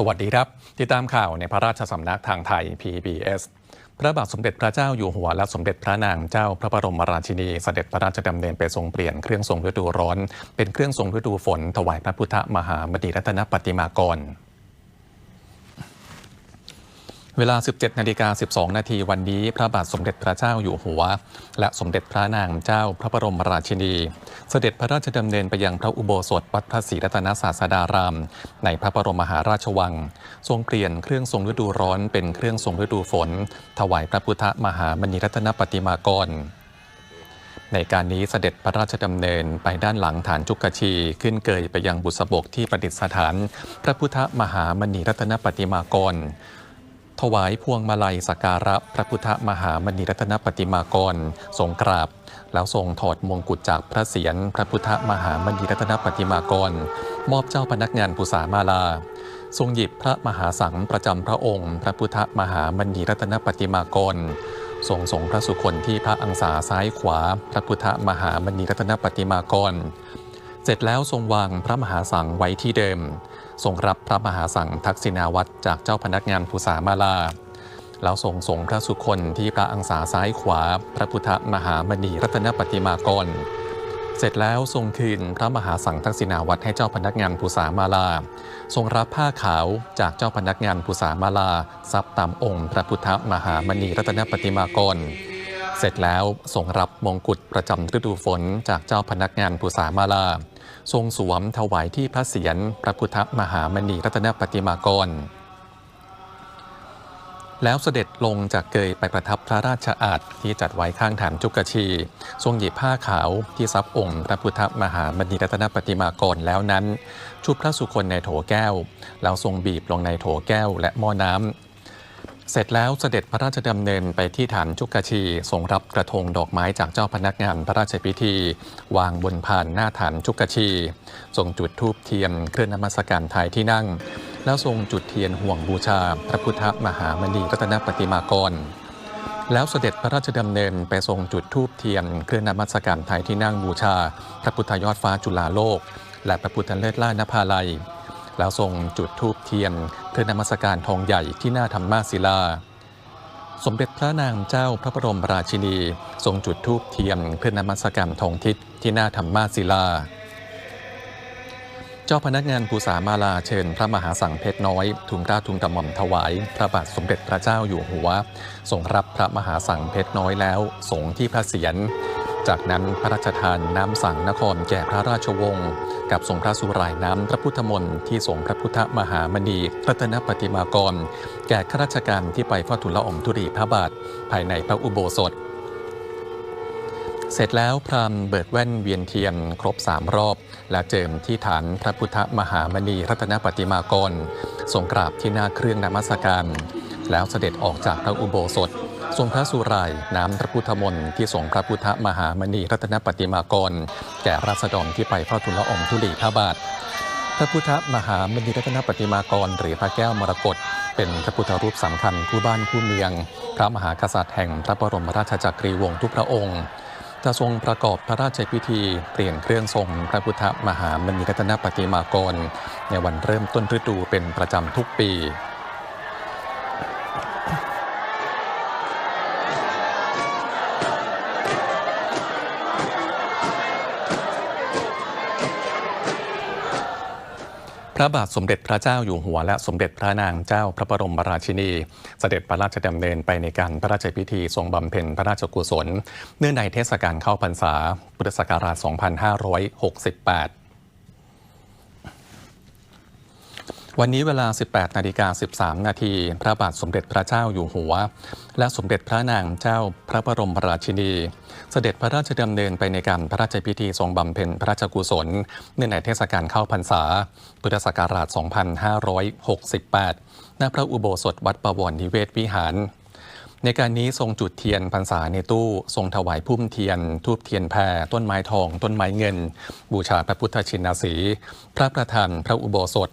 สวัสดีครับ ติดตามข่าวในพระราชสำนักทางไทย PBS พระบาทสมเด็จพระเจ้าอยู่หัวและสมเด็จพระนางเจ้าพระบรมราชินีเสด็จพระราชดำเนินไปทรงเปลี่ยนเครื่องทรงฤดูร้อน เป็นเครื่องทรงฤดูฝนถวายพระพุทธมหามณีรัตนปฏิมากร เวลา 17นาฬิกา12 นาทีวันนี้ พระบาทสมเด็จพระเจ้าอยู่หัว และสมเด็จพระนางเจ้าพระบรมราชินี เสด็จพระราชดำเนินไปยังพระอุโบสถวัดพระศรีรัตนศาสดาราม ในพระบรมมหาราชวัง ทรงเปลี่ยนเครื่องทรงฤดูร้อนเป็นเครื่องทรงฤดูฝน ถวายพระพุทธมหามณีรัตนปฏิมากรในการนี้เสด็จพระราชดำเนินไปด้านหลังฐานจุกชี ขึ้นเกยไปยังบุษบกที่ประดิษฐาน พระพุทธมหามณีรัตนปฏิมากร ถวายพวงมาลัยสักการะพระพุทธมหามณีรัตนปฏิมากรทรงกราบ แล้วทรงถอดมงกุฎจากพระเศียรพระพุทธมหามณีรัตนปฏิมากร มอบเจ้าพนักงานปุษามาลา ทรงหยิบพระมหาสังประจำพระองค์ พระพุทธมหามณีรัตนปฏิมากรทรงสงพระสุคนที่พระอังสาซ้ายขวา พระพุทธมหามณีรัตนปฏิมากร เสร็จแล้วทรงวางพระมหาสังไว้ที่เดิม ทรงรับพระมหาสังทักษิณาวัตรจากเจ้าพนักงานภูษามาลา แล้วทรงสงพระสุคนที่พระอังสาซ้ายขวา พระพุทธมหามณีรัตนปฏิมากร เสร็จแล้วทรงคืนพระมหาสังทักษิณาวัตรให้เจ้าพนักงานภูษามาลา ทรงรับผ้าขาวจากเจ้าพนักงานภูษามาลาซับตามองค์ พระพุทธมหามณีรัตนปฏิมากรเสร็จแล้วทรงรับมงกุฎประจำฤดูฝนจากเจ้าพนักงานภูษามาลา ทรงสวมถวายที่พระเศียรพระพุทธมหามณีรัตนปฏิมากร แล้วเสด็จลงจากเกยไปประทับพระราชอาณที่จัดไว้ข้างฐานจุกชี ทรงหยิบผ้าขาวที่ซับองค์พระพุทธมหามณีรัตนปฏิมากรแล้วนั้น ชุบพระสุคนในโถแก้ว แล้วทรงบีบลงในโถแก้วและหม้อน้ำ เสร็จแล้วเสด็จพระราชดำเนินไปที่ฐานจุกกชีทรงรับกระทงดอกไม้จากเจ้าพนักงานพระราชพิธี วางบนพานหน้าฐานจุกกชีทรงจุดธูปเทียนเคลื่อนนมัสการไทยที่นั่ง แล้วทรงจุดเทียนห่วงบูชา พระพุทธมหามณีรัตนปฏิมากร แล้วเสด็จพระราชดำเนินไปทรงจุดธูปเทียนเคลื่อนนมัสการไทยที่นั่งบูชา พระพุทธยอดฟ้าจุฬาโลก และพระพุทธเลิศล่านภาลัย แล้วทรงจุดธูปเทียนเพื่อนมัสการทองใหญ่ที่หน้าธรรมาศิลา สมเด็จพระนางเจ้าพระบรมราชินี ทรงจุดธูปเทียนเพื่อนมัสการทองทิศที่หน้าธรรมาศิลา เจ้าพนักงานภูษามาลาเชิญพระมหาสังเพชรน้อยทุนกล้าทุนกระหม่อมถวาย พระบาทสมเด็จพระเจ้าอยู่หัวทรงรับพระมหาสังเพชรน้อยแล้วสงที่พระเศียร จากนั้นพระราชทานน้ำสังนครแก่พระราชวงศ์กับทรงพระสุรายน้ำพระพุทธมนต์ที่ทรงพระพุทธมหามณีรัตนปฏิมากร แก่ข้าราชการที่ไปเฝ้าทูลละอองธุรีพระบาท ภายในพระอุโบสถ เสร็จแล้วพราหมณ์เบิดแว่นเวียนเทียนครบสามรอบ และเจิมที่ฐานพระพุทธมหามณีรัตนปฏิมากรทรงกราบที่หน้าเครื่องนมัสการ แล้วเสด็จออกจากพระอุโบสถ ทรงพระสุรายน้ำพระพุทธมนต์ที่ทรงพระพุทธมหามณีรัตนปฏิมากร แก่ราษฎรที่ไปเฝ้าทูลละอองธุลีพระบาท พระพุทธมหามณีรัตนปฏิมากร หรือพระแก้วมรกตเป็นพระพุทธรูปสำคัญคู่บ้านคู่เมือง พระมหากษัตริย์แห่งพระบรมราชจักรีวงศ์ทุกพระองค์จะทรงประกอบพระราชพิธี เปลี่ยนเครื่องทรงพระพุทธมหามณีรัตนปฏิมากร ในวันเริ่มต้นฤดูเป็นประจำทุกปี พระบาทสมเด็จพระเจ้าอยู่หัวและสมเด็จพระนางเจ้าพระบรมราชินี เสด็จพระราชดำเนินไปในการพระราชพิธีทรงบำเพ็ญพระราชกุศล เนื่องในเทศกาลเข้าพรรษาพุทธศักราช 2568 วันนี้เวลา 18 นาฬิกา 13 นาที พระบาทสมเด็จพระเจ้าอยู่หัว และสมเด็จพระนางเจ้าพระบรมราชินี เสด็จพระราชดำเนินไปในการพระราชพิธีทรงบำเพ็ญพระราชกุศลเนื่องในเทศกาลเข้าพรรษา พุทธศักราช 2568 ณ พระอุโบสถวัดประวรนิเวศวิหาร ในการนี้ทรงจุดเทียนพรรษาในตู้ ทรงถวายพุ่มเทียน ทูบเทียนแพรต้นไม้ทอง ต้นไม้เงิน บูชาพระพุทธชินสี พระประธานพระอุโบสถ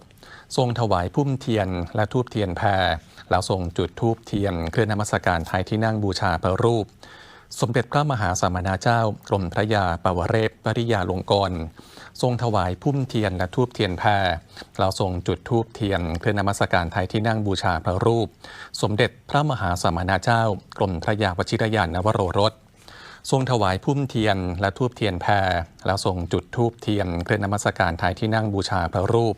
ทรงถวายพุ่มเทียนและทูบเทียนแพรแล้วทรงจุดทูบเทียนเคลื่อนนมัสการไทยที่นั่งบูชาพระรูป สมเด็จพระมหาสมณาเจ้ากรมพระยาปวเรศปริยาลงกรณ์ทรงถวายพุ่มเทียนและทูบเทียนแพรเราทรงจุดทูบเทียนเพื่อนมัสการไทยที่นั่งบูชาพระรูป สมเด็จพระมหาสมณาเจ้ากรมพระยาวชิรยานนวโรรสทรงถวายพุ่มเทียนและทูบเทียนแพรแล้วทรงจุดทูบเทียนเคลื่อนนมัสการไทยที่นั่งบูชาพระรูป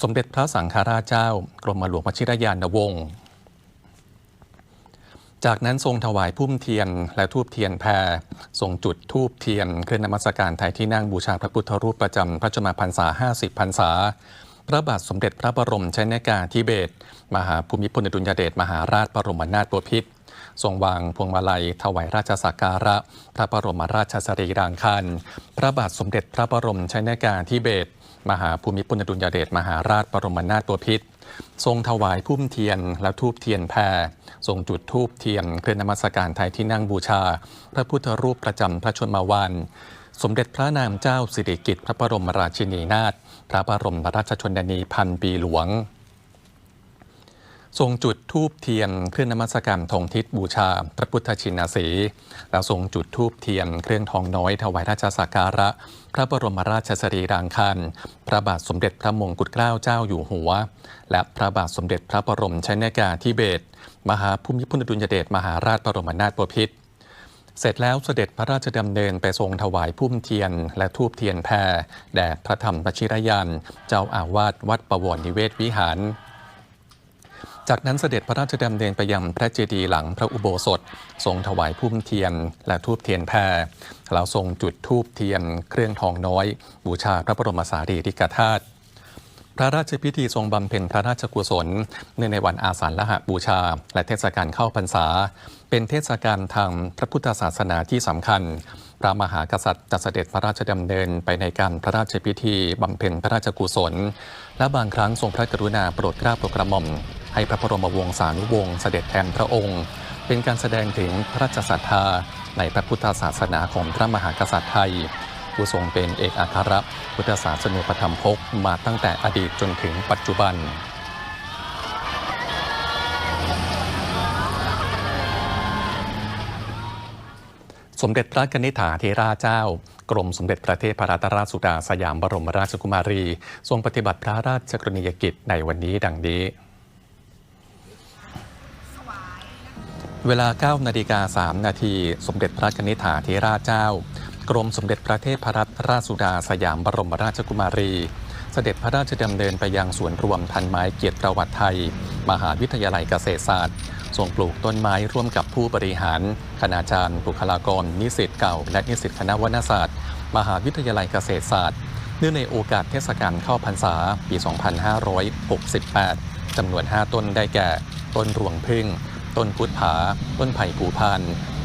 สมเด็จพระสังฆราชเจ้ากรมหลวงวชิรยานวงศ์ จากนั้นทรงถวายพุ่มเทียนและทูบเทียนแพรทรงจุดทูบเทียนเคลื่อนนมัสการไทยที่นั่งบูชาพระพุทธรูปประจำพระชนมพรรษา 50 พรรษา พระบาทสมเด็จพระบรมชนกาธิเบศรมหาภูมิพลอดุลยเดชมหาราชบรมนาถบพิตรทรงวางพวงมาลัย ถวายราชสักการะ พระบรมราชสรีรางคารพระบาทสมเด็จพระบรมชนกาธิเบศร มหาภูมิพลอดุลยเดชมหาราชบรมนาถบพิตรทรงถวายพุ่มเทียนและทูบเทียนแพรทรงจุดทูบเทียนเคลื่อนนมัสการไทยที่นั่งบูชา พระพุทธรูปประจำพระชนมวานสมเด็จพระนางเจ้าสิริกิติ์พระบรมราชินีนาถพระบรมราชชนนีพันปีหลวง ทรงจุดทูบเทียนเครื่องนมัสการทงทิศบูชา พระพุทธชินสีแล้วทรงจุดทูบเทียนเครื่องทองน้อยถวายราชสักการะ พระบรมราชสรีรางคารพระบาทสมเด็จพระมงกุฎเกล้าเจ้าอยู่หัว และพระบาทสมเด็จพระบรมชนกาธิเบศรมหาภูมิพลอดุลยเดชมหาราชบรมนาถบพิตรเสร็จแล้วเสด็จพระราชดำเนินไปทรงถวายพุ่มเทียน และทูบเทียนแพรแด่พระธรรมปชิรยานเจ้าอาวาสวัดประวรนิเวศวิหาร จากนั้นเสด็จพระราชดำเนินไปยังพระเจดีย์หลังพระอุโบสถ ทรงถวายพุ่มเทียนและทูบเทียนแพรแล้วทรงจุดทูบเทียนเครื่องทองน้อย บูชาพระบรมสารีริกธาตุพระราชพิธีทรงบำเพ็ญพระราชกุศลเนื่องในวันอาสาฬหบูชา และเทศกาลเข้าพรรษา เป็นเทศกาลทางพระพุทธศาสนาที่สำคัญ พระมหากษัตริย์จะเสด็จพระราชดำเนินไปในการพระราชพิธีบำเพ็ญพระราชกุศล และบางครั้งทรงพระกรุณาโปรดเกล้าโปรดกระหม่อม ให้พระบรมวงศานุวงศ์เสด็จแทนพระองค์ เป็นการแสดงถึงพระราชศรัทธาในพระพุทธศาสนาของพระมหากษัตริย์ไทย ผู้ทรงเป็นเอกอัครพุทธศาสนุปธรรมภกมาตั้งแต่อดีตจนถึงปัจจุบันสมเด็จพระกนิษฐาเทราเจ้า กรมสมเด็จพระเทพรัตนราชสุดาสยามบรมราชกุมารี ทรงปฏิบัติพระราชกรณียกิจในวันนี้ดังนี้ เวลา 9 นาฬิกา 3 นาที สมเด็จพระนิษฐาเทราชเจ้า กรมสมเด็จพระเทพรัตนราชสุดาสยามบรมราชกุมารีเสด็จพระราชดำเนินไปยังสวนรวมพันไม้เกียรติประวัติไทย มหาวิทยาลัยเกษตรศาสตร์ทรงปลูกต้นไม้ร่วมกับผู้บริหาร คณาจารย์บุคลากร นิสิตเก่า และนิสิตคณะวรรณศาสตร์ มหาวิทยาลัยเกษตรศาสตร์ เนื่องในโอกาสเทศกาลเข้าพรรษาปี 2568 จำนวน 5 ต้นได้แก่ ต้นรวงพึ่ง ต้นพุทธผา ต้นไผ่ผูพาน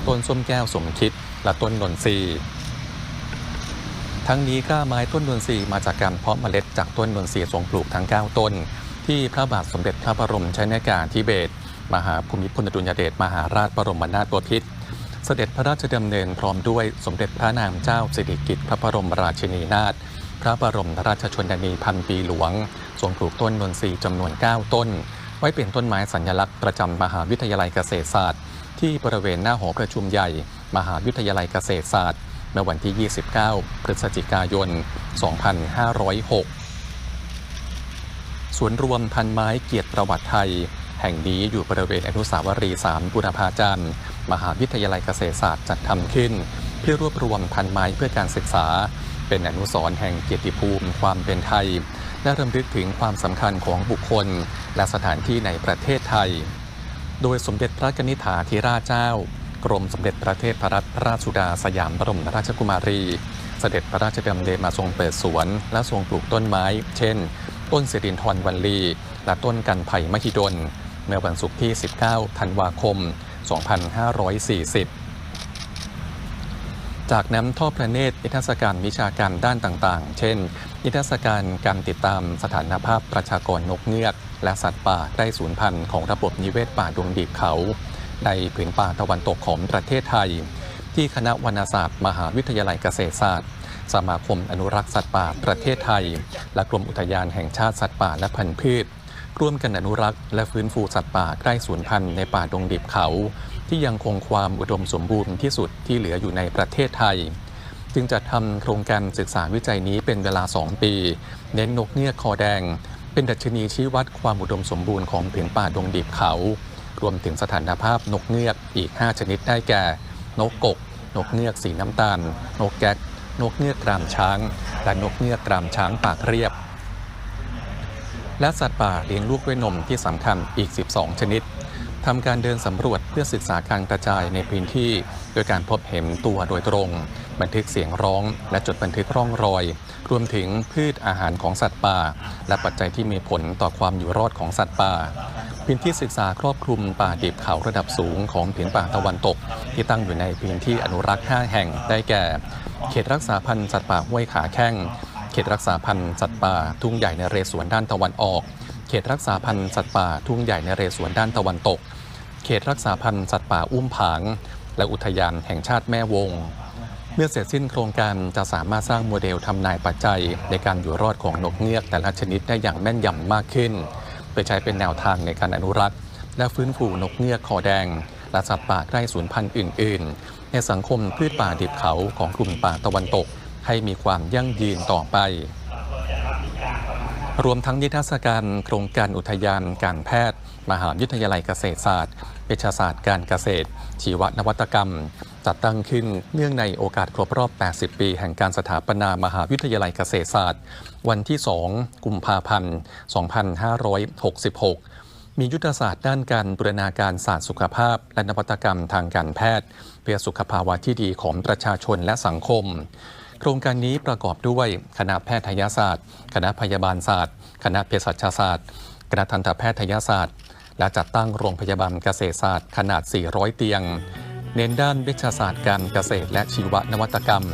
ต้นส้มแก้วสมคิด และต้นนนทรีทั้งนี้กล้าไม้ต้นนนทรีมาจากการเพาะเมล็ดจากต้นนนทรีทรงปลูกทั้ง 9 ต้น ที่พระบาทสมเด็จพระบรมชนกาธิเบศรมหาภูมิพลอดุลยเดชมหาราชบรมนาถบพิตร เสด็จพระราชดำเนินพร้อมด้วยสมเด็จพระนางเจ้าสิริกิติ์พระบรมราชินีนาถพระบรมราชชนนีพันปีหลวงทรงปลูกต้นนนทรีย์จำนวน 9 ต้น ไว้เป็นต้นไม้สัญลักษณ์ประจำมหาวิทยาลัยเกษตรศาสตร์ ที่บริเวณหน้าหอประชุมใหญ่ มหาวิทยาลัยเกษตรศาสตร์เมื่อวันที่ 29 พฤศจิกายน 2506 สวนรวมพันไม้เกียรติประวัติไทย แห่งนี้อยู่บริเวณอนุสาวรีย์สามบุรพาจารย์มหาวิทยาลัยเกษตรศาสตร์จัดทำขึ้น เพื่อรวบรวมพันไม้เพื่อการศึกษา เป็นอนุสรณ์แห่งเกียรติภูมิความเป็นไทย และรำลึกถึงความสำคัญของบุคคล และสถานที่ในประเทศไทย โดยสมเด็จพระกนิษฐาธิราชเจ้ากรมสมเด็จพระเทพรัตนราชสุดาสยามบรมราชกุมารี เสด็จพระราชดำเนินมาทรงเปิดสวน และทรงปลูกต้นไม้ เช่น ต้นสิรินทรวันลี และต้นกันไผ่มหิดล เมื่อวันศุกร์ที่ 19 ธันวาคม 2540จากน้ำท่อพระเนตรนิทรรศการวิชาการด้านต่างๆ เช่น นิทรรศการการติดตามสถานภาพประชากรนกเงือก และสัตว์ป่าใกล้สูญพันธุ์ของระบบนิเวศป่าดวงดีบเขา ในผืนป่าตะวันตกของประเทศไทย ที่คณะวรรณศาสตร์ มหาวิทยาลัยเกษตรศาสตร์ สมาคมอนุรักษ์สัตว์ป่าประเทศไทย และกรมอุทยานแห่งชาติสัตว์ป่าและพันธุ์พืช ร่วมกันอนุรักษ์และฟื้นฟูสัตว์ป่าใกล้สูญพันธุ์ในป่าดงดิบเขา ที่ยังคงความอุดมสมบูรณ์ที่สุดที่เหลืออยู่ในประเทศไทย จึงจัดทำโครงการศึกษาวิจัยนี้เป็นเวลา 2 ปี เน้นนกเงือกคอแดง เป็นดัชนีชี้วัดความอุดมสมบูรณ์ของผืนป่าดงดิบเขา รวมถึงสถานภาพนกเงือกอีก 5 ชนิดได้แก่ นกกก นกเงือกสีน้ำตาล นกแก๊กนกเงือกกรามช้าง และนกเงือกกรามช้างปากเรียบ และสัตว์ป่าเลี้ยงลูกด้วยนมที่สำคัญอีก 12 ชนิดทำการเดินสำรวจเพื่อศึกษาการกระจายในพื้นที่ โดยการพบเห็นตัวโดยตรง บันทึกเสียงร้อง และจดบันทึกร่องรอย รวมถึงพืชอาหารของสัตว์ป่า และปัจจัยที่มีผลต่อความอยู่รอดของสัตว์ป่า พื้นที่ศึกษาครอบคลุมป่าดิบเขาระดับสูงของผืนป่าตะวันตก ที่ตั้งอยู่ในพื้นที่อนุรักษ์ 5 แห่งได้แก่ เขตรักษาพันธุ์สัตว์ป่าห้วยขาแข้ง เขตรักษาพันธุ์สัตว์ป่าทุ่งใหญ่ในเรสวนด้านตะวันออก เขตรักษาพันธุ์สัตว์ป่าทุ่งใหญ่ในเรสวนด้านตะวันตก เขตรักษาพันธุ์สัตว์ป่าอุ้มผาง และอุทยานแห่งชาติแม่วง เมื่อเสร็จสิ้นโครงการจะสามารถสร้างโมเดลทำนายปัจจัย ในการอยู่รอดของนกเงือกแต่ละชนิดได้อย่างแม่นยำมากขึ้นเพื่อใช้เป็นแนวทางในการอนุรักษ์ และฟื้นฟูนกเงือกคอแดง และสัตว์ป่าใกล้สูญพันธุ์อื่น ๆ ในสังคมพืชป่าดิบเขาของกลุ่มป่าตะวันตก ให้มีความยั่งยืนต่อไป รวมทั้งนิทรรศการโครงการอุทยานการแพทย์ มหาวิทยาลัยเกษตรศาสตร์เวชศาสตร์การเกษตร ชีวนวัตกรรม จัดตั้งขึ้นเนื่องในโอกาสครบรอบ 80 ปีแห่งการสถาปนามหาวิทยาลัยเกษตรศาสตร์ วันที่ 2 กุมภาพันธ์ 2566มียุทธศาสตร์ด้านการบูรณาการศาสตร์สุขภาพ และนวัตกรรมทางการแพทย์ เพื่อสุขภาวะที่ดีของประชาชนและสังคม ครงการนี้ประกอบด้วยคณะแพทยศาสตร์ คณะพยาบาลศาสตร์ คณะเภสัชศาสตร์ คณะทันตแพทยศาสตร์ และจัดตั้งโรงพยาบาลเกษตรศาสตร์ ขนาด 400 เตียง เน้นด้านวิชาศาสตร์การเกษตร และชีวนวัตกรรม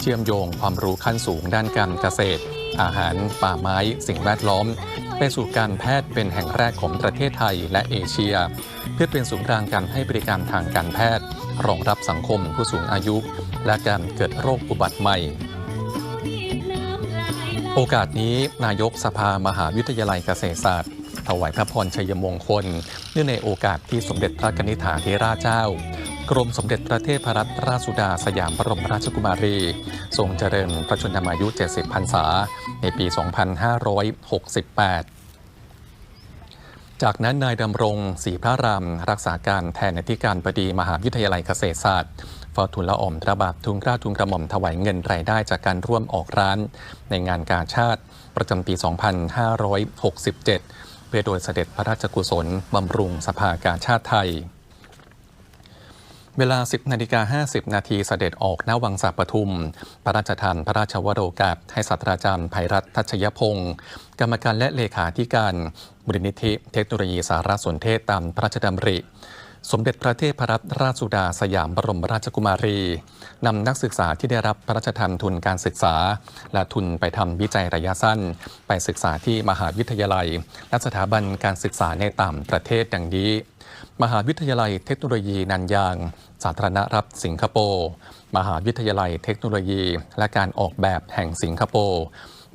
เชื่อมโยงความรู้ขั้นสูงด้านการเกษตร อาหาร ป่าไม้ สิ่งแวดล้อมไปสู่การแพทย์เป็นแห่งแรกของประเทศไทยและเอเชีย เพื่อเป็นศูนย์กลางการให้บริการทางการแพทย์ รองรับสังคมผู้สูงอายุ และการเกิดโรคอุบัติใหม่ โอกาสนี้นายกสภามหาวิทยาลัยเกษตรศาสตร์ ถวายพระพรชัยมงคล เนื่องในโอกาสที่สมเด็จพระนิษฐาธิราชเจ้ากรมสมเด็จพระเทพรัตนราชสุดาสยามบรมราชกุมารี ทรงเจริญพระชนมายุ 70 พรรษา ในปี 2568 จากนั้นนายดำรงศรีพระรามรักษาการแทนอธิการบดีมหาวิทยาลัยเกษตรศาสตร์เฝ้าทูลละอองพระบาดทุนกล้าทุนกระหม่อมถวายเงินรายได้จากการร่วมออกร้าน ในงานกาชาติ ประจำปี 2567 เพื่อโดยเสด็จพระราชกุศลบำรุงสภากาชาติไทย เวลา 10นาฬิกา50 นาทีเสด็จออกณวังสาปทุม พระราชทานพระราชวโรกาสให้ศาสตราจารย์ภัยรัตน์ทัชยพงศ์กรรมการและเลขาธิการมูลนิธิเทคโนโลยีสารสนเทศตามพระราชดำริ สมเด็จพระเทพรัตนราชสุดาสยามบรมราชกุมารี นำนักศึกษาที่ได้รับพระราชทานทุนการศึกษา และทุนไปทำวิจัยระยะสั้น ไปศึกษาที่มหาวิทยาลัย และสถาบันการศึกษาในต่างประเทศดังนี้ มหาวิทยาลัยเทคโนโลยีนันยาง สาธารณรัฐสิงคโปร์ มหาวิทยาลัยเทคโนโลยี และการออกแบบแห่งสิงคโปร์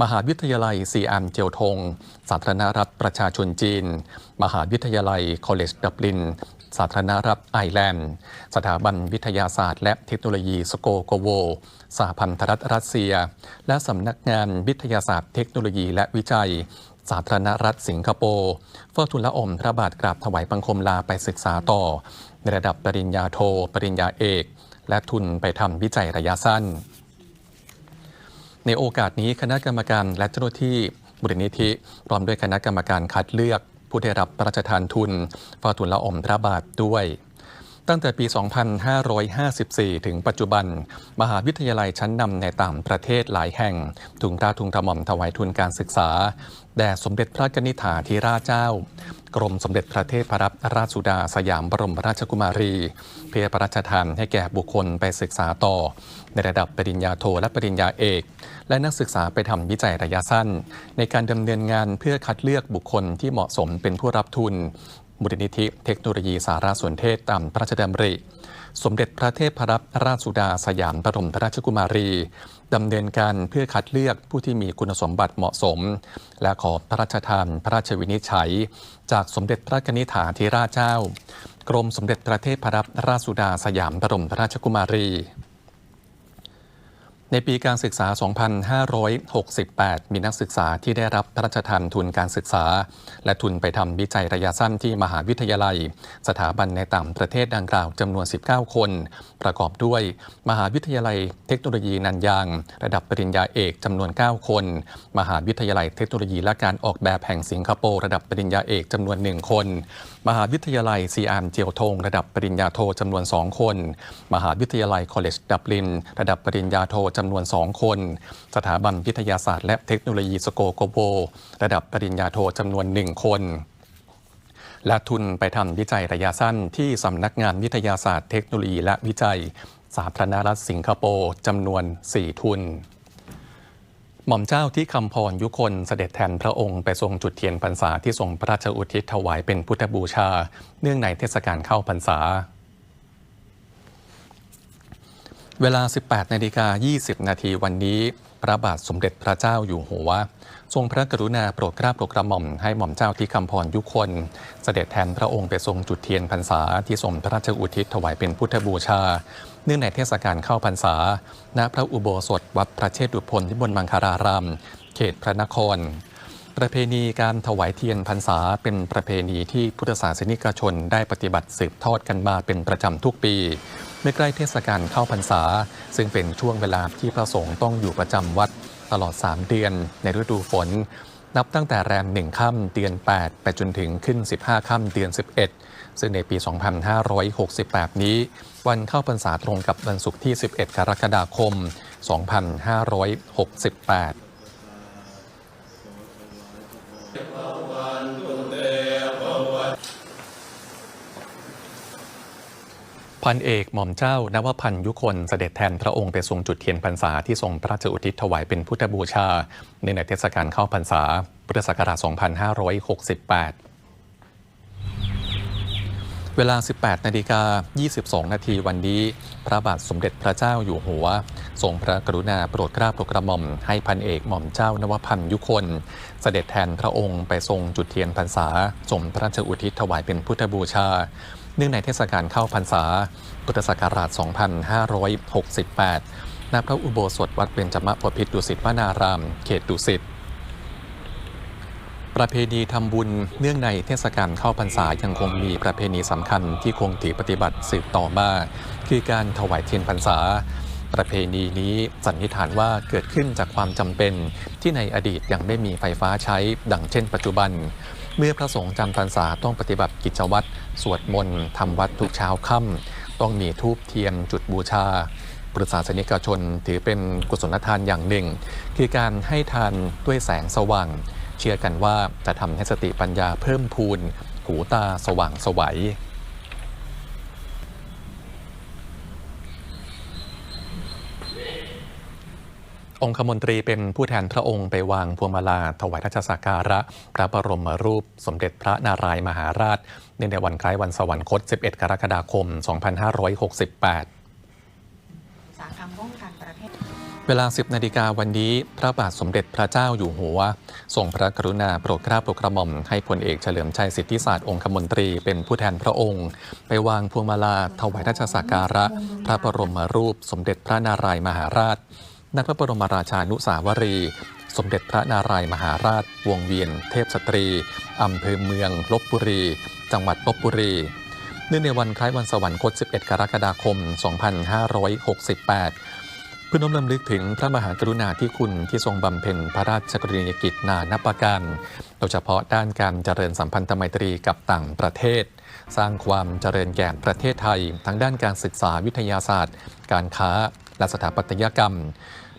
มหาวิทยาลัยซีอันเจียวทง สาธารณรัฐประชาชนจีน มหาวิทยาลัยคอลเลจดับลิน สาธารณรัฐไอร์แลนด์ สถาบันวิทยาศาสตร์และเทคโนโลยีสโกโกโว สหพันธรัฐรัสเซีย และสำนักงานวิทยาศาสตร์เทคโนโลยีและวิจัย สาธารณรัฐสิงคโปร์เฝ้าทูลละอองพระบาทกราบถวายบังคมลาไปศึกษาต่อ ในระดับปริญญาโท ปริญญาเอก และทุนไปทำวิจัยระยะสั้น ในโอกาสนี้คณะกรรมการและเจ้าหน้าที่บุรณิธิพร้อมด้วยคณะกรรมการคัดเลือก ผู้ได้รับพระราชทานทุนเฝ้าทูลละอองพระบาทด้วย ตั้งแต่ปี 2554 ถึงปัจจุบัน มหาวิทยาลัยชั้นนำในต่างประเทศหลายแห่งทุงกล้าทุงกระหม่อมถวายทุนการศึกษา แด่สมเด็จพระนิษฐาธิราชเจ้า กรมสมเด็จพระเทพรัตนราชสุดาสยามบรมราชกุมารี เพื่อพระราชทานให้แก่บุคคลไปศึกษาต่อ ในระดับปริญญาโทและปริญญาเอก และนักศึกษาไปทำวิจัยระยะสั้น ในการดำเนินงานเพื่อคัดเลือกบุคคลที่เหมาะสมเป็นผู้รับทุน มูลนิธิเทคโนโลยีสารสนเทศตามพระราชดำริ สมเด็จพระเทพรัตนราชสุดาสยามบรมราชกุมารีดำเนินการเพื่อคัดเลือกผู้ที่มีคุณสมบัติเหมาะสม และขอพระราชทานพระราชวินิจฉัย จากสมเด็จพระนิษฐาธิราชเจ้า กรมสมเด็จพระเทพรัตนราชสุดาสยามบรมราชกุมารี ในปีการศึกษา 2568 มีนักศึกษาที่ได้รับพระราชทานทุนการศึกษา และทุนไปทำวิจัยระยะสั้นที่มหาวิทยาลัย สถาบันในต่างประเทศดังกล่าวจำนวน 19 คน ประกอบด้วย มหาวิทยาลัยเทคโนโลยีนันยาง ระดับปริญญาเอกจำนวน 9 คน มหาวิทยาลัยเทคโนโลยีและการออกแบบแห่งสิงคโปร์ระดับปริญญาเอกจำนวน 1 คน มหาวิทยาลัยซีอาร์มเจียวทง ระดับปริญญาโทจำนวน 2 คน มหาวิทยาลัยคอลเลจดับลิน ระดับปริญญาโทจำนวน 2 คน สถาบันวิทยาศาสตร์และเทคโนโลยีสโกโกโบ ระดับปริญญาโทจำนวน 1 คนและทุนไปทำวิจัยระยะสั้นที่สำนักงานวิทยาศาสตร์เทคโนโลยีและวิจัย สาธารณรัฐสิงคโปร์จำนวน 4 ทุน หม่อมเจ้าที่คำพรยุคนเสด็จแทนพระองค์ไปทรงจุดเทียนพรรษาที่ทรงพระราชอุทิศถวายเป็นพุทธบูชา เนื่องในเทศกาลเข้าพรรษา เวลา 18นาฬิกา20 นาทีวันนี้ พระบาทสมเด็จพระเจ้าอยู่หัว ทรงพระกรุณาโปรดเกล้าโปรดกระหม่อมให้หม่อมเจ้าที่คำพรยุคน เสด็จแทนพระองค์ไปทรงจุดเทียนพรรษาที่ทรงพระราชอุทิศถวายเป็นพุทธบูชา เนื่องในเทศกาลเข้าพรรษา ณ พระอุโบสถวัดพระเชตุพนที่บนมังคาราราม เขตพระนคร ประเพณีการถวายเทียนพรรษาเป็นประเพณีที่พุทธศาสนิกชนได้ปฏิบัติสืบทอดกันมาเป็นประจำทุกปีเมื่อใกล้เทศกาลเข้าพรรษา ซึ่งเป็นช่วงเวลาที่พระสงฆ์ต้องอยู่ประจำวัดตลอด 3 เดือนในฤดูฝน นับตั้งแต่แรมหนึ่งค่ำเดือน 8 ไปจนถึงขึ้น 15 ค่ำเดือน 11 ซึ่งในปี 2568 นี้ วันเข้าพรรษาตรงกับวันศุกร์ที่ 11 กรกฎาคม 2568พันเอกหม่อมเจ้านวพันยุคนเสด็จแทนพระองค์ไปทรงจุดเทียนพรรษาที่ทรงพระราชอุทิศถวายเป็นพุทธบูชา ในในเทศกาลเข้าพรรษาพุทธศักราช 2568 เวลา 18 นาฬิกา 22 นาทีวันนี้ พระบาทสมเด็จพระเจ้าอยู่หัว ทรงพระกรุณาโปรดเกล้าโปรดกระหม่อม ให้พันเอกหม่อมเจ้านวพันธ์ยุคน เสด็จแทนพระองค์ไปทรงจุดเทียนพรรษาทรงพระราชอุทิศถวายเป็นพุทธบูชา เนื่องในเทศกาลเข้าพรรษา พุทธศักราช 2568 ณ พระอุโบสถวัดเบญจมบพิตดุสิตวนาราม เขตดุสิต ประเพณีทำบุญเนื่องในเทศกาลเข้าพรรษายังคงมีประเพณีสำคัญที่คงถือปฏิบัติสืบต่อมาคือการถวายเทียนพรรษา ประเพณีนี้สันนิษฐานว่าเกิดขึ้นจากความจำเป็น ที่ในอดีตยังไม่มีไฟฟ้าใช้ดังเช่นปัจจุบัน เมื่อพระสงฆ์จำพรรษาต้องปฏิบัติกิจวัตรสวดมนต์ทำวัดทุกเช้าค่ำต้องมีทูบเทียนจุดบูชาพุทธศาสนิกชนถือเป็นกุศลทานอย่างหนึ่ง คือการให้ทานด้วยแสงสว่าง เชื่อกันว่าจะทำให้สติปัญญาเพิ่มพูน หูตาสว่างสวัยองคมนตรีเป็นผู้แทนพระองค์ไปวางพวงมาลาถวายราชสักการะ พระบรมรูปสมเด็จพระนารายมหาราชเนื่องในวันคล้ายวันสวรรคต 11 กรกฎาคม 2568 อุตสาหกรรมป้องกันประเทศ เวลา 10 นาฬิกาวันนี้ พระบาทสมเด็จพระเจ้าอยู่หัวทรงพระกรุณาโปรดเกล้าโปรดกระหม่อมให้พลเอกเฉลิมชัยสิทธิศาสตร์องคมนตรีเป็นผู้แทนพระองค์ ไปวางพวงมาลาถวายราชสักการะ พระบรมรูป สมเด็จพระนารายมหาราชณพระบรมราชานุสาวรี สมเด็จพระนารายมหาราช วงเวียน เทพสตรีอำเภอเมืองลบบุรี จังหวัดลบบุรีเนื่องในวันคล้ายวันสวรรคต 11 กรกฎาคม 2568 พื่อน้อมรำลึกถึงพระมหากรุณาธิคุณที่ทรงบำเพ็ญพระราชกรณียกิจนานับประการ โดยเฉพาะด้านการเจริญสัมพันธไมตรีกับต่างประเทศ สร้างความเจริญแก่ประเทศไทย ทั้งด้านการศึกษาวิทยาศาสตร์ การค้า และสถาปัตยกรรม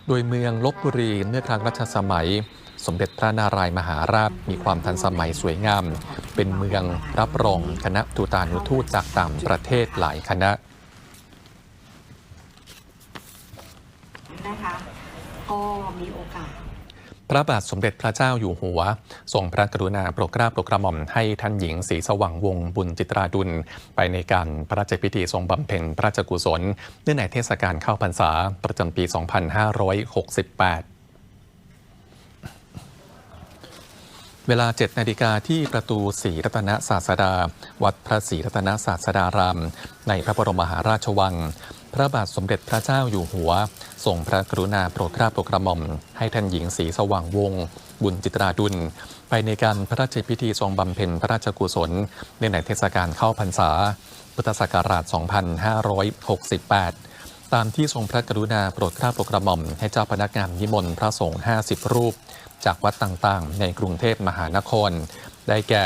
โดยเมืองลบบุรีเมื่อครั้งรัชสมัย สมเด็จพระนารายมหาราชมีความทันสมัยสวยงาม เป็นเมืองรับรองคณะทูตานุทูตจากต่างประเทศหลายคณะ นะคะ ก็มีโอกาสพระบาทสมเด็จพระเจ้าอยู่หัวทรงพระกรุณาโปรดเกล้าโปรดกระหม่อมให้ท่านหญิงศรีสว่างวงบุญจิตราดุล ไปในการพระราชพิธีทรงบำเพ็ญพระราชกุศลเนื่องในเทศกาลเข้าพรรษาประจำปี 2568เวลา 7 นาฬิกาที่ประตูศรีรัตนศาสดา วัดพระศรีรัตนศาสดาราม ในพระบรมมหาราชวัง พระบาทสมเด็จพระเจ้าอยู่หัวทรงพระกรุณาโปรดเกล้าโปรดกระหม่อม ให้ท่านหญิงศรีสว่างวง บุญจิตราดุล ไปในการพระราชพิธีทรงบำเพ็ญพระราชกุศล ในในเทศกาลเข้าพรรษา พุทธศักราช 2568 ตามที่ทรงพระกรุณาโปรดเกล้าโปรดกระหม่อม ให้เจ้าพนักงานนิมนต์พระสงฆ์ 50 รูป จากวัดต่างๆ ในกรุงเทพมหานคร ได้แก่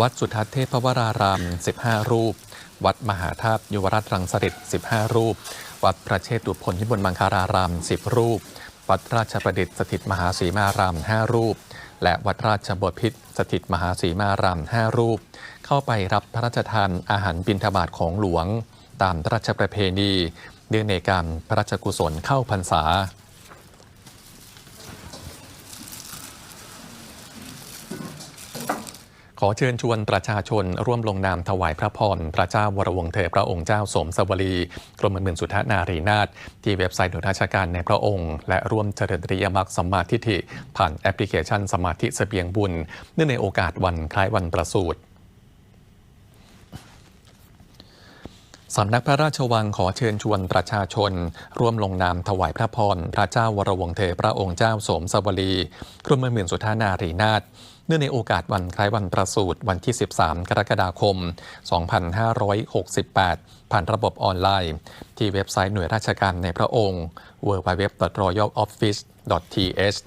วัดสุทัศน์เทพวราราม 15 รูป วัดมหาธาตุยุวราชรังสฤษ15 รูป วัดพระเชตุพนพิบลมังคาราราม 10 รูป วัดราชประดิษฐ์สถิตมหาสีมาราม 5 รูป และวัดราชบพิตรสถิตมหาสีมาราม 5 รูป เข้าไปรับพระราชทานอาหารบิณฑบาตของหลวง ตามราชประเพณีเนื่องในการพระราชกุศลเข้าพรรษา ขอเชิญชวนประชาชนร่วมลงนามถวายพระพร พระเจ้าวรวงศ์เธอพระองค์เจ้าสมสวรีกรมหมื่นสุทธนารีนาถที่เว็บไซต์หน่วยราชการในพระองค์ และร่วมเจริญริยมรรคสมาทิฐิผ่านแอปพลิเคชันสมาธิเสบียงบุญ เนื่องในโอกาสวันคล้ายวันประสูติ สำนักพระราชวังขอเชิญชวนประชาชน ร่วมลงนามถวายพระพร พระเจ้าวรวงศ์เธอพระองค์เจ้าสมสวรีกรมหมื่นสุทธานารีนาถเนื่องในโอกาสวันคล้ายวันประสูติวันที่ 13 กรกฎาคม 2568 ผ่านระบบออนไลน์ ที่เว็บไซต์หน่วยราชการในพระองค์ www.royaloffice.th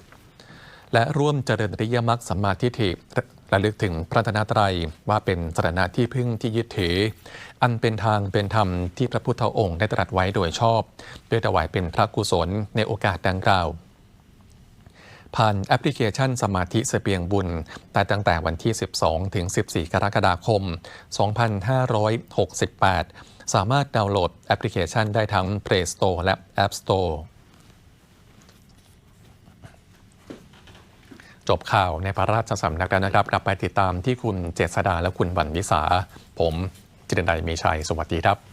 และร่วมเจริญริยมรรคสัมมาทิฏฐิ ระลึกถึงพระธนตรัยว่าเป็นสรณะที่พึ่งที่ยึดถือ อันเป็นทางเป็นธรรมที่พระพุทธองค์ได้ตรัสไว้โดยชอบ ด้วยถวายเป็นพระกุศลในโอกาสดังกล่าว ผ่านแอปพลิเคชันสมาธิเสบียงบุญ แต่ตั้งแต่วันที่ 12 ถึง 14 กรกฎาคม 2568 สามารถดาวน์โหลดแอปพลิเคชันได้ทั้ง Play Store และ App Store จบข่าวในพระราชสำนักแล้วนะครับ กลับไปติดตามที่คุณเจษดาและคุณวันวิสา ผมจิตรนัยมีชัย สวัสดีครับ